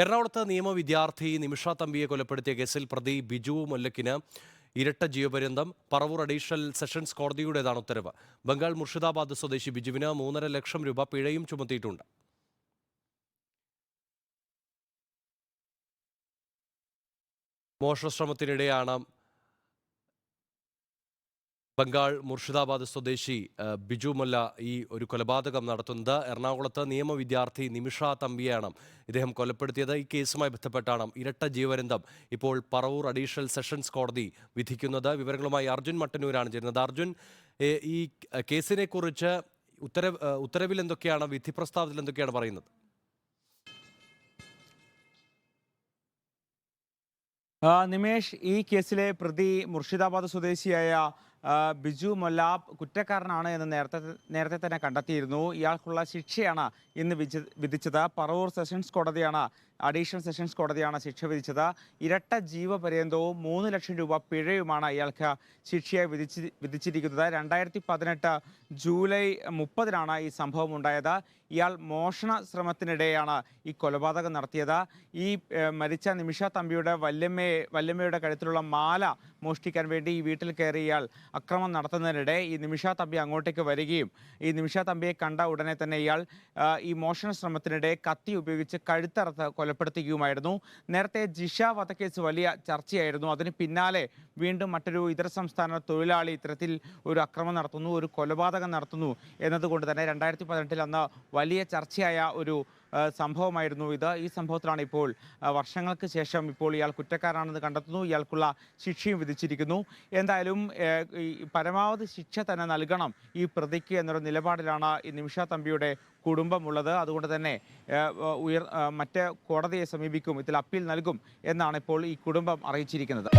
എറണാകുളത്ത് നിയമ വിദ്യാർത്ഥി നിമിഷ തമ്പിയെ കൊലപ്പെടുത്തിയ കേസിൽ പ്രതി ബിജു മുല്ലക്കിന് ഇരട്ട ജീവപര്യന്തം. പറവൂർ അഡീഷണൽ സെഷൻസ് കോടതിയുടേതാണ് ഉത്തരവ്. ബംഗാൾ മുർഷിദാബാദ് സ്വദേശി ബിജുവിന് മൂന്നര ലക്ഷം രൂപ പിഴയും ചുമത്തിയിട്ടുണ്ട്. മോഷണശ്രമത്തിനിടെയാണ് ബംഗാൾ മുർഷിദാബാദ് സ്വദേശി ബിജു മല്ല ഈ ഒരു കൊലപാതകം നടത്തുന്നത് എറണാകുളത്ത് നിയമ വിദ്യാർത്ഥി നിമിഷ തമ്പിയാണ് ഇദ്ദേഹം കൊലപ്പെടുത്തിയത്. ഈ കേസുമായി ബന്ധപ്പെട്ടാണ് ഇരട്ട ജീവരന്തം ഇപ്പോൾ പറവൂർ അഡീഷണൽ സെഷൻസ് കോടതി വിധിക്കുന്നത്. വിവരങ്ങളുമായി അർജുൻ മട്ടന്നൂരാണ് ചേരുന്നത്. അർജുൻ ഈ കേസിനെ കുറിച്ച് ഉത്തരവ് ഉത്തരവിൽ എന്തൊക്കെയാണ് വിധി പ്രസ്താവത്തിൽ എന്തൊക്കെയാണ് പറയുന്നത്? നിമേഷ് ഈ കേസിലെ പ്രതി മുർഷിദാബാദ് സ്വദേശിയായ ബിജു മൊല്ലാബ് കുറ്റക്കാരനാണ് എന്ന് നേരത്തെ നേരത്തെ തന്നെ കണ്ടെത്തിയിരുന്നു. ഇയാൾക്കുള്ള ശിക്ഷയാണ് ഇന്ന് വിധി- വിധിച്ചത്. പറവൂർ സെഷൻസ് കോടതിയാണ് അഡീഷണൽ സെഷൻസ് കോടതിയാണ് ശിക്ഷ വിധിച്ചത്. ഇരട്ട ജീവപര്യന്തവും മൂന്ന് ലക്ഷം രൂപ പിഴയുമാണ് ഇയാൾക്ക് ശിക്ഷയായി വിധിച്ച് വിധിച്ചിരിക്കുന്നത്. രണ്ടായിരത്തി പതിനെട്ട് ജൂലൈ മുപ്പതിനാണ് ഈ സംഭവം ഉണ്ടായത്. ഇയാൾ മോഷണ ശ്രമത്തിനിടെയാണ് ഈ കൊലപാതകം നടത്തിയത്. ഈ മരിച്ച നിമിഷ തമ്പിയുടെ വല്യമ്മയെ വല്യമ്മയുടെ കഴുത്തിലുള്ള മാല മോഷ്ടിക്കാൻ വേണ്ടി ഈ വീട്ടിൽ കയറി ഇയാൾ അക്രമം നടത്തുന്നതിനിടെ ഈ നിമിഷ തമ്പി അങ്ങോട്ടേക്ക് വരികയും ഈ നിമിഷ തമ്പിയെ കണ്ട ഉടനെ തന്നെ ഇയാൾ ഈ മോഷണ ശ്രമത്തിനിടെ കത്തി ഉപയോഗിച്ച് കഴുത്തറുത്ത് കൊലപ്പെടുത്തുകയുമായിരുന്നു നേരത്തെ ജിഷ വധക്കേസ് വലിയ ചർച്ചയായിരുന്നു. അതിന് പിന്നാലെ വീണ്ടും മറ്റൊരു ഇതര സംസ്ഥാന തൊഴിലാളി ഇത്തരത്തിൽ ഒരു അക്രമം നടത്തുന്നു ഒരു കൊലപാതകം നടത്തുന്നു എന്നതുകൊണ്ട് തന്നെ രണ്ടായിരത്തി പതിനെട്ടിൽ അന്ന് വലിയ ചർച്ചയായ ഒരു സംഭവമായിരുന്നു ഇത്. ഈ സംഭവത്തിലാണ് ഇപ്പോൾ വർഷങ്ങൾക്ക് ശേഷം ഇപ്പോൾ ഇയാൾ കുറ്റക്കാരാണെന്ന് കണ്ടെത്തുന്നു. ഇയാൾക്കുള്ള ശിക്ഷയും വിധിച്ചിരിക്കുന്നു. എന്തായാലും പരമാവധി ശിക്ഷ തന്നെ നൽകണം ഈ പ്രതിക്ക് എന്നൊരു നിലപാടിലാണ് ഈ നിമിഷ തമ്പിയുടെ കുടുംബമുള്ളത്. അതുകൊണ്ട് തന്നെ ഉയർ മറ്റ് കോടതിയെ സമീപിക്കും ഇതിൽ അപ്പീൽ നൽകും എന്നാണ് ഇപ്പോൾ ഈ കുടുംബം അറിയിച്ചിരിക്കുന്നത്.